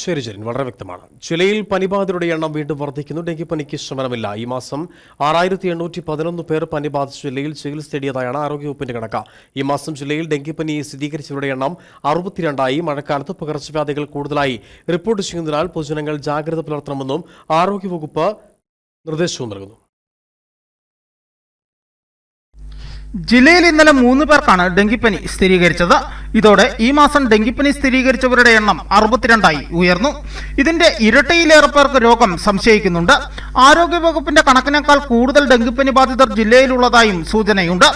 ശരി ജെറിൻ വളരെ വ്യക്തമാണ്. ജില്ലയിൽ പനിബാധിതരുടെ എണ്ണം വീണ്ടും വർദ്ധിക്കുന്നു. ഡെങ്കിപ്പനിക്ക് ശമനമില്ല. ഈ മാസം ആറായിരത്തി എണ്ണൂറ്റി പതിനൊന്ന് പേർ പനി ബാധിച്ച ജില്ലയിൽ ചികിത്സ തേടിയതായാണ് ആരോഗ്യവകുപ്പിന്റെ കണക്ക്. ഈ മാസം ജില്ലയിൽ ഡെങ്കിപ്പനി സ്ഥിരീകരിച്ചവരുടെ എണ്ണം അറുപത്തിരണ്ടായി. മഴക്കാലത്ത് പകർച്ചവ്യാധികൾ കൂടുതലായി. റിപ്പോർട്ട് ചെയ്യുന്നതിനാൽ പൊതുജനങ്ങൾ ജാഗ്രത പുലർത്തണമെന്നും ആരോഗ്യവകുപ്പ് നിർദ്ദേശവും നൽകുന്നു. ജില്ലയിൽ ഇന്നലെ മൂന്ന് പേർക്കാണ് ഡെങ്കിപ്പനി സ്ഥിരീകരിച്ചത്. ഇതോടെ ഈ മാസം ഡെങ്കിപ്പനി സ്ഥിരീകരിച്ചവരുടെ എണ്ണം അറുപത്തിരണ്ടായി ഉയർന്നു. ഇതിന്റെ ഇരട്ടിയിലേറെ പേർക്ക് രോഗം സംശയിക്കുന്നുണ്ട്. ആരോഗ്യവകുപ്പിന്റെ കണക്കിനേക്കാൾ കൂടുതൽ ഡെങ്കിപ്പനി ബാധിതർ ജില്ലയിലുള്ളതായും സൂചനയുണ്ട്.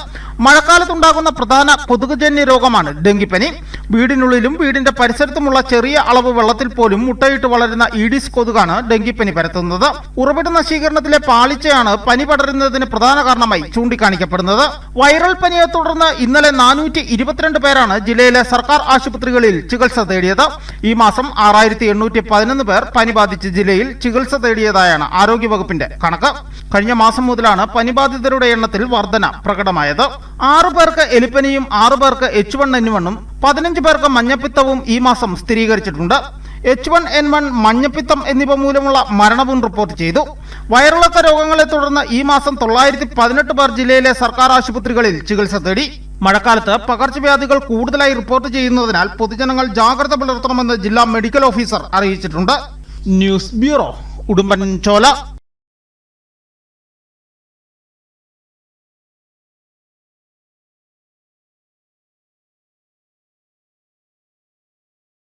മഴക്കാലത്തുണ്ടാകുന്ന പ്രധാന കൊതുകുജന്യ രോഗമാണ് ഡെങ്കിപ്പനി. വീടിനുള്ളിലും വീടിന്റെ പരിസരത്തുമുള്ള ചെറിയ അളവ് വെള്ളത്തിൽ പോലും മുട്ടയിട്ട് വളരുന്ന ഈഡിസ് കൊതുകാണ് ഡെങ്കിപ്പനി പരത്തുന്നത്. ഉറവിട നശീകരണത്തിലെ പാളിച്ചയാണ് പനി പടരുന്നതിന് പ്രധാന കാരണമായി ചൂണ്ടിക്കാണിക്കപ്പെടുന്നത്. വൈറൽ പനിയെ തുടർന്ന് ഇന്നലെ നാനൂറ്റി ഇരുപത്തിരണ്ട് പേരാണ് ജില്ലയിലെ സർക്കാർ ആശുപത്രികളിൽ ചികിത്സ തേടിയത്. ഈ മാസം ആറായിരത്തി എണ്ണൂറ്റി പതിനൊന്ന് പേർ പനി ബാധിച്ച് ജില്ലയിൽ ചികിത്സ തേടിയതായാണ് ആരോഗ്യവകുപ്പിന്റെ കണക്ക്. കഴിഞ്ഞ മാസം മുതലാണ് പനി ബാധിതരുടെ എണ്ണത്തിൽ വർധന പ്രകടമായത്. ആറു പേർക്ക് എലിപ്പനിയും ആറു പേർക്ക് എച്ച് വൺ എൻ വണ്ണും പതിനഞ്ച് പേർക്ക് മഞ്ഞപ്പിത്തവും ഈ മാസം സ്ഥിരീകരിച്ചിട്ടുണ്ട്. എച്ച് വൺ എൻ വൺ മഞ്ഞപ്പിത്തം എന്നിവ മൂലമുള്ള മരണവും റിപ്പോർട്ട് ചെയ്തു. വയറിളക്ക രോഗങ്ങളെ തുടർന്ന് ഈ മാസം തൊള്ളായിരത്തി പതിനെട്ട് പേർ ജില്ലയിലെ സർക്കാർ ആശുപത്രികളിൽ ചികിത്സ തേടി. മഴക്കാലത്ത് പകർച്ചവ്യാധികൾ കൂടുതലായി റിപ്പോർട്ട് ചെയ്യുന്നതിനാൽ പൊതുജനങ്ങൾ ജാഗ്രത പുലർത്തണമെന്ന് ജില്ലാ മെഡിക്കൽ ഓഫീസർ അറിയിച്ചിട്ടുണ്ട്. News bureau Udumbanchola